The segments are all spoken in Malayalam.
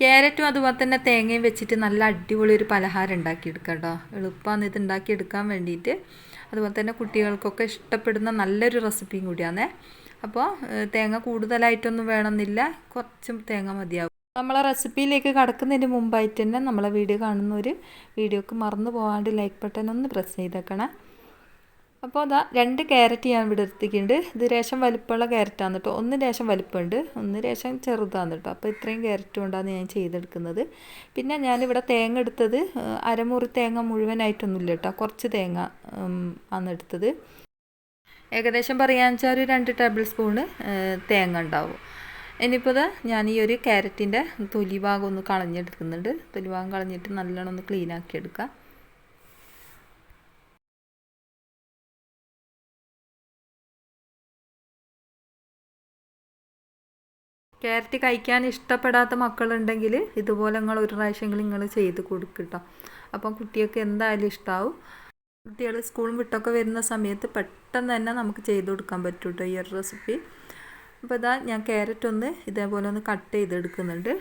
ക്യാരറ്റും അതുപോലെ തന്നെ തേങ്ങയും വെച്ചിട്ട് നല്ല അടിപൊളി ഒരു പലഹാരം ഉണ്ടാക്കിയെടുക്കാം കേട്ടോ. എളുപ്പമാണ് ഇത് ഉണ്ടാക്കിയെടുക്കാൻ വേണ്ടിയിട്ട്. അതുപോലെ തന്നെ കുട്ടികൾക്കൊക്കെ ഇഷ്ടപ്പെടുന്ന നല്ലൊരു റെസിപ്പിയും കൂടിയാണേ. അപ്പോൾ തേങ്ങ കൂടുതലായിട്ടൊന്നും വേണമെന്നില്ല. കുറച്ചും തേങ്ങ മതിയാവും. നമ്മളെ റെസിപ്പിയിലേക്ക് കടക്കുന്നതിന് മുമ്പായിട്ട് തന്നെ നമ്മളെ വീഡിയോ കാണുന്നവർ വീഡിയോക്ക് മറന്നു പോകാണ്ട് ലൈക്ക് ബട്ടൺ ഒന്ന് പ്രസ് ചെയ്തേക്കണേ. അപ്പോൾ അതാ രണ്ട് ക്യാരറ്റ് ഞാൻ ഇവിടെ എടുത്തിട്ടുണ്ട്. ഇത് രേഷം വലിപ്പമുള്ള ക്യാരറ്റാണ് കേട്ടോ. ഒന്ന് രേഷം വലിപ്പമുണ്ട്. ഒന്ന് രേഷം ചെറുതാണ് കേട്ടോ. അപ്പോൾ ഇത്രയും ക്യാരറ്റ് കൊണ്ടാണ് ഞാൻ ചെയ്തെടുക്കുന്നത്. പിന്നെ ഞാനിവിടെ തേങ്ങ എടുത്തത് അരമുറി തേങ്ങ മുഴുവനായിട്ടൊന്നുമില്ല കേട്ടോ. കുറച്ച് തേങ്ങ ആണ് എടുത്തത്. ഏകദേശം പറയാന്ന് വെച്ചാൽ ഒരു രണ്ട് ടേബിൾ സ്പൂണ് തേങ്ങ ഉണ്ടാവും. ഇനിയിപ്പോൾ ഞാൻ ഈ ഒരു ക്യാരറ്റിന്റെ തൊലി ഭാഗം ഒന്ന് കളഞ്ഞെടുക്കുന്നുണ്ട്. തൊലി ഭാഗം കളഞ്ഞിട്ട് നല്ലോണം ഒന്ന് ക്ലീൻ ആക്കി എടുക്കാം. ക്യാരറ്റ് കഴിക്കാൻ ഇഷ്ടപ്പെടാത്ത മക്കളുണ്ടെങ്കിൽ ഇതുപോലെ നിങ്ങൾ ഒരു പ്രാവശ്യമെങ്കിലും നിങ്ങൾ ചെയ്ത് കൊടുക്കട്ടോ. അപ്പം കുട്ടികൾക്ക് എന്തായാലും ഇഷ്ടമാവും കുട്ടികൾ സ്കൂളും വിട്ടൊക്കെ വരുന്ന സമയത്ത് പെട്ടെന്ന് തന്നെ നമുക്ക് ചെയ്ത് കൊടുക്കാൻ പറ്റും കേട്ടോ ഈ ഒരു റെസിപ്പി അപ്പോൾ ഇതാ ഞാൻ ക്യാരറ്റ് ഒന്ന് ഇതേപോലെ ഒന്ന് കട്ട് ചെയ്തെടുക്കുന്നുണ്ട്.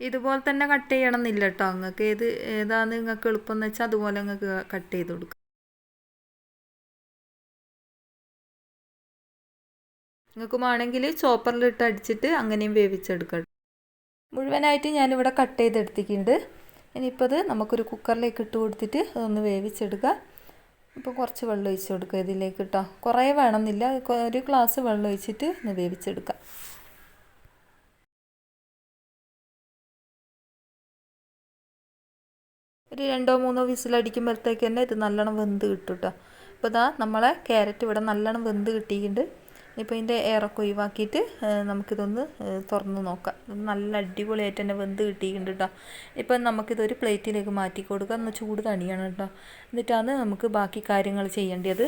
ഇതുപോലെ തന്നെ കട്ട് ചെയ്യണം എന്നില്ല കേട്ടോ നിങ്ങൾക്ക് ഏത് ഏതാണ് നിങ്ങൾക്ക് എളുപ്പം എന്ന് വെച്ചാൽ അതുപോലെ നിങ്ങൾക്ക് കട്ട് ചെയ്ത് കൊടുക്കാം. നിങ്ങൾക്ക് വേണമെങ്കിൽ ചോപ്പറിലിട്ട് അടിച്ചിട്ട് അങ്ങനെയും വേവിച്ചെടുക്കാം മുഴുവനായിട്ട് ഞാനിവിടെ കട്ട് ചെയ്തെടുത്തിട്ടുണ്ട് ഇനിയിപ്പോൾ അത് നമുക്കൊരു കുക്കറിലേക്ക് ഇട്ട് കൊടുത്തിട്ട് അതൊന്ന് വേവിച്ചെടുക്കുക. ഇപ്പോൾ കുറച്ച് വെള്ളം ഒഴിച്ച് കൊടുക്കുക ഇതിലേക്ക് കേട്ടോ കുറേ വേണമെന്നില്ല. ഒരു ഗ്ലാസ് വെള്ളം ഒഴിച്ചിട്ട് ഒന്ന് വേവിച്ചെടുക്കാം. ഒരു രണ്ടോ മൂന്നോ വിസിലടിക്കുമ്പോഴത്തേക്ക് തന്നെ ഇത് നല്ലോണം വെന്ത് കിട്ടും കേട്ടോ അപ്പോൾ ഇതാ നമ്മളെ ക്യാരറ്റ് ഇവിടെ നല്ലോണം വെന്ത് കിട്ടിയിട്ടുണ്ട്. ഇപ്പോൾ ഇതിന്റെ എയറൊക്കെ ഒഴിവാക്കിയിട്ട് നമുക്കിതൊന്ന് തുറന്ന് നോക്കാം. നല്ല അടിപൊളിയായിട്ട് തന്നെ വെന്ത് കിട്ടിയിട്ടുണ്ട് കേട്ടോ. ഇപ്പം നമുക്കിതൊരു പ്ലേറ്റിലേക്ക് മാറ്റി കൊടുക്കാം. ഒന്ന് ചൂട് തണിയണം കേട്ടോ. എന്നിട്ടാണ് നമുക്ക് ബാക്കി കാര്യങ്ങൾ ചെയ്യേണ്ടത്.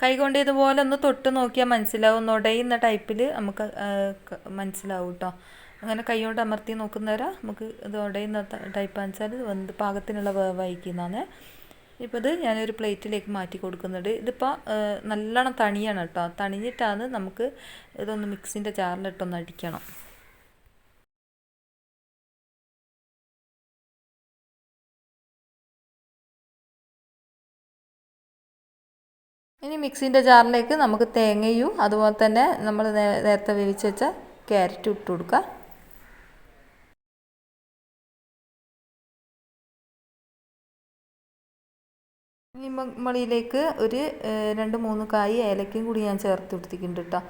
കൈകൊണ്ട് ഇതുപോലെ ഒന്ന് തൊട്ട് നോക്കിയാൽ മനസ്സിലാവും. നൊടയുന്ന ടൈപ്പിൽ നമുക്ക് മനസ്സിലാവും കേട്ടോ. അങ്ങനെ കൈ കൊണ്ട് അമർത്തി നോക്കുന്നവരാ. നമുക്ക് ഇത് ഉടയുന്ന ടൈപ്പ് വെച്ചാൽ വെന്ത് പാകത്തിനുള്ള വേവായിക്കുന്നതാണ് ഇപ്പോൾ ഇത് ഞാനൊരു പ്ലേറ്റിലേക്ക് മാറ്റി കൊടുക്കുന്നുണ്ട്. ഇതിപ്പോൾ നല്ലോണം തണിയാണ് കേട്ടോ. തണിഞ്ഞിട്ടാണ് നമുക്ക് ഇതൊന്ന് മിക്സിന്റെ ജാറിലിട്ടൊന്ന് അടിക്കണം. ഇനി മിക്സിന്റെ ജാറിലേക്ക് നമുക്ക് തേങ്ങയും അതുപോലെ തന്നെ നമ്മൾ നേരത്തെ വേവിച്ച് വെച്ച ക്യാരറ്റും ഇട്ട് കൊടുക്കുക ഇനി മളിയിലേക്ക് ഒരു രണ്ട് മൂന്ന് കായ് ഏലക്കയും കൂടി ഞാൻ ചേർത്ത് കൊടുത്തിട്ടുണ്ട് കേട്ടോ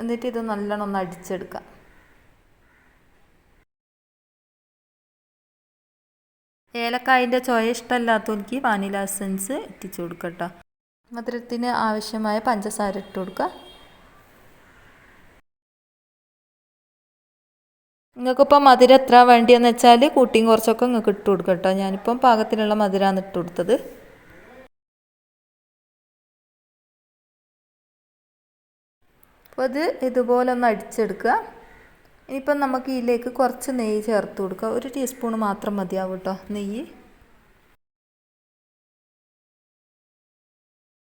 എന്നിട്ട് ഇത് നല്ലോണം ഒന്ന് അടിച്ചെടുക്കാം. ഏലക്കായന്റെ ചോയ ഇഷ്ടമല്ലാത്തവർക്ക് വാനില എസൻസ് എത്തിച്ചു കൊടുക്കുക കേട്ടോ മധുരത്തിന് ആവശ്യമായ പഞ്ചസാര ഇട്ട് കൊടുക്കുക നിങ്ങൾക്കിപ്പോൾ മധുരം എത്ര വേണ്ടിയെന്ന് വെച്ചാൽ കൂട്ടിയും കുറച്ചൊക്കെ നിങ്ങൾക്ക് ഇട്ട് കൊടുക്കുക കേട്ടോ ഞാനിപ്പം പാകത്തിനുള്ള മധുരമാണ് ഇട്ട് കൊടുത്തത്. അപ്പോൾ ഇത് ഇതുപോലെ ഒന്ന് അടിച്ചെടുക്കുക. ഇനിയിപ്പം നമുക്ക് ഇതിലേക്ക് കുറച്ച് നെയ്യ് ചേർത്ത് കൊടുക്കുക. ഒരു ടീസ്പൂൺ മാത്രം മതിയാവും കേട്ടോ നെയ്യ്.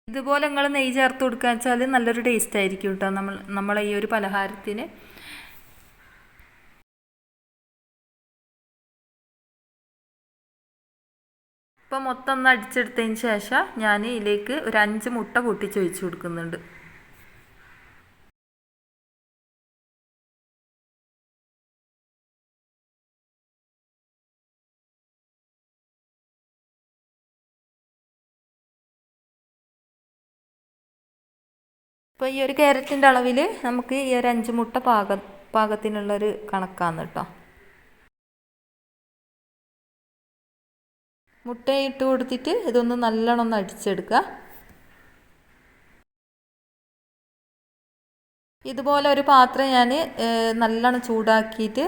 ഇതുപോലെ നിങ്ങൾ നെയ്യ് ചേർത്ത് കൊടുക്കുക വെച്ചാൽ നല്ലൊരു ടേസ്റ്റ് ആയിരിക്കും കേട്ടോ നമ്മൾ നമ്മളെ ഈ ഒരു പലഹാരത്തിന്. ഇപ്പം മൊത്തം ഒന്ന് അടിച്ചെടുത്തതിന് ശേഷം ഞാൻ ഇതിലേക്ക് ഒരു അഞ്ച് മുട്ട പൊട്ടിച്ച് ഒഴിച്ച് കൊടുക്കുന്നുണ്ട്. ഇപ്പോൾ ഈ ഒരു ക്യാരറ്റിന്റെ അളവിൽ നമുക്ക് ഈ ഒരു അഞ്ച് മുട്ട പാക പാകത്തിനുള്ളൊരു കണക്കാണ് കേട്ടോ മുട്ട ഇട്ട് കൊടുത്തിട്ട് ഇതൊന്ന് നല്ലോണം ഒന്ന് അടിച്ചെടുക്കുക ഇതുപോലെ ഒരു പാത്രം ഞാൻ നല്ലോണം ചൂടാക്കിയിട്ട്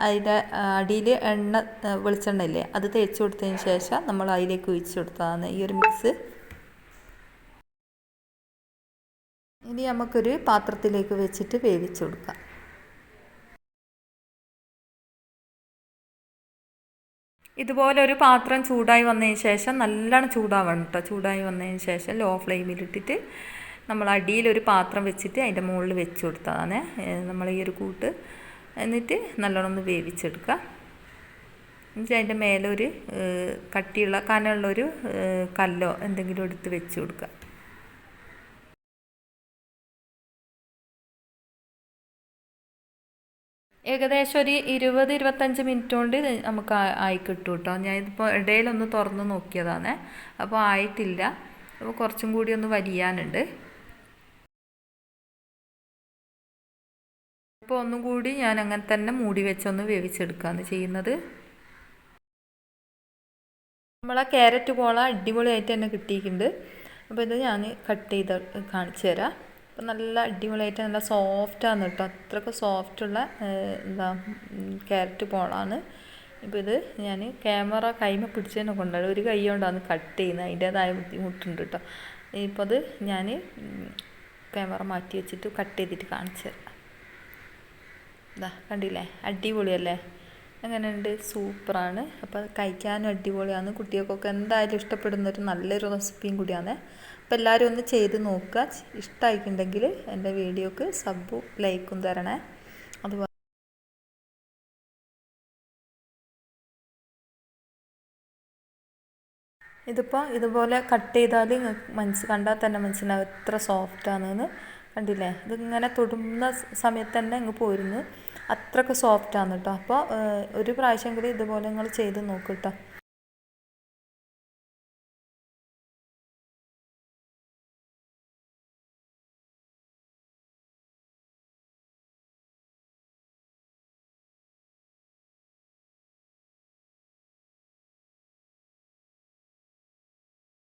അതിന്റെ അടിയിൽ എണ്ണ വെളിച്ചെണ്ണ ഇല്ലേ അത് തേച്ച് കൊടുത്തതിന് ശേഷം നമ്മൾ അതിലേക്ക് ഒഴിച്ചു കൊടുത്തതാണ് ഈ ഒരു മിക്സ്. ഇനി നമുക്കൊരു പാത്രത്തിലേക്ക് വെച്ചിട്ട് വേവിച്ചു കൊടുക്കാം. ഇതുപോലെ ഒരു പാത്രം ചൂടായി വന്നതിന് ശേഷം നല്ലോണം ചൂടാവണം കേട്ടോ ചൂടായി വന്നതിന് ശേഷം ലോ ഫ്ലെയിമിലിട്ടിട്ട് നമ്മൾ അടിയിൽ ഒരു പാത്രം വെച്ചിട്ട് അതിന്റെ മുകളിൽ വെച്ച് കൊടുത്തതാണ്. നമ്മൾ ഈ ഒരു കൂട്ട് എന്നിട്ട് നല്ലോണം ഒന്ന് വേവിച്ചെടുക്കുക. എന്നിട്ട് അതിന്റെ മേലെ ഒരു കട്ടിയുള്ള കനമുള്ളൊരു കല്ലോ എന്തെങ്കിലും എടുത്ത് വെച്ച് കൊടുക്കുക. ഏകദേശം ഒരു ഇരുപത് ഇരുപത്തഞ്ച് മിനിറ്റ് കൊണ്ട് നമുക്ക് ആയി കിട്ടും കേട്ടോ ഞാൻ ഇതിപ്പോൾ ഇടയിലൊന്ന് തുറന്ന് നോക്കിയതാണ്. അപ്പോൾ ആയിട്ടില്ല. അപ്പോൾ കുറച്ചും കൂടി ഒന്ന് വലിയാനുണ്ട്. ഇപ്പോൾ ഒന്നും കൂടി ഞാൻ അങ്ങനെ തന്നെ മൂടി വെച്ചൊന്ന് വേവിച്ചെടുക്കുകയാണ് ചെയ്യുന്നത്. നമ്മളെ ക്യാരറ്റ് പോള അടിപൊളിയായിട്ട് തന്നെ കിട്ടിയിട്ടുണ്ട്. അപ്പോൾ ഇത് ഞാൻ കട്ട് ചെയ്ത് കാണിച്ചു തരാം. അപ്പോൾ നല്ല അടിപൊളിയായിട്ട് നല്ല സോഫ്റ്റാണ് കേട്ടോ. അത്രയ്ക്ക് സോഫ്റ്റുള്ള എന്താ ക്യാരറ്റ് പോളാണ് ഇപ്പോൾ ഇത് ഞാൻ ക്യാമറ കൈമ പിടിച്ചതിനെ കൊണ്ടാണ്. ഒരു കൈ കൊണ്ടാണ് കട്ട് ചെയ്യുന്നത്. അതിന്റേതായ ബുദ്ധിമുട്ടുണ്ട് കേട്ടോ. ഇപ്പോൾ അത് ഞാൻ ക്യാമറ മാറ്റി വെച്ചിട്ട് കട്ട് ചെയ്തിട്ട് കാണിച്ചു തരാം. ഇതാ കണ്ടില്ലേ? അടിപൊളിയല്ലേ? എങ്ങനെയുണ്ട് സൂപ്പറാണ്. അപ്പോൾ കഴിക്കാനും അടിപൊളിയാണ്. കുട്ടികൾക്കൊക്കെ എന്തായാലും ഇഷ്ടപ്പെടുന്ന ഒരു നല്ലൊരു റെസിപ്പിയും കൂടിയാണ്. അപ്പോൾ എല്ലാവരും ഒന്ന് ചെയ്ത് നോക്കുക. ഇഷ്ടമായിട്ടുണ്ടെങ്കിൽ എന്റെ വീഡിയോക്ക് സബും ലൈക്കും തരണേ. അതുപോലെ ഇതിപ്പോൾ ഇതുപോലെ കട്ട് ചെയ്താൽ മനസ്സ് കണ്ടാൽ തന്നെ മനസ്സിലാവും എത്ര സോഫ്റ്റാണെന്ന് കണ്ടില്ലേ? ഇതിങ്ങനെ തൊടുന്ന സമയത്ത് തന്നെ അങ്ങ് പോരുന്നു. അത്രയ്ക്ക് സോഫ്റ്റാണ് കേട്ടോ അപ്പോൾ ഒരു പ്രാവശ്യം കൂടി ഇതുപോലെ നിങ്ങൾ ചെയ്ത് നോക്ക് കേട്ടോ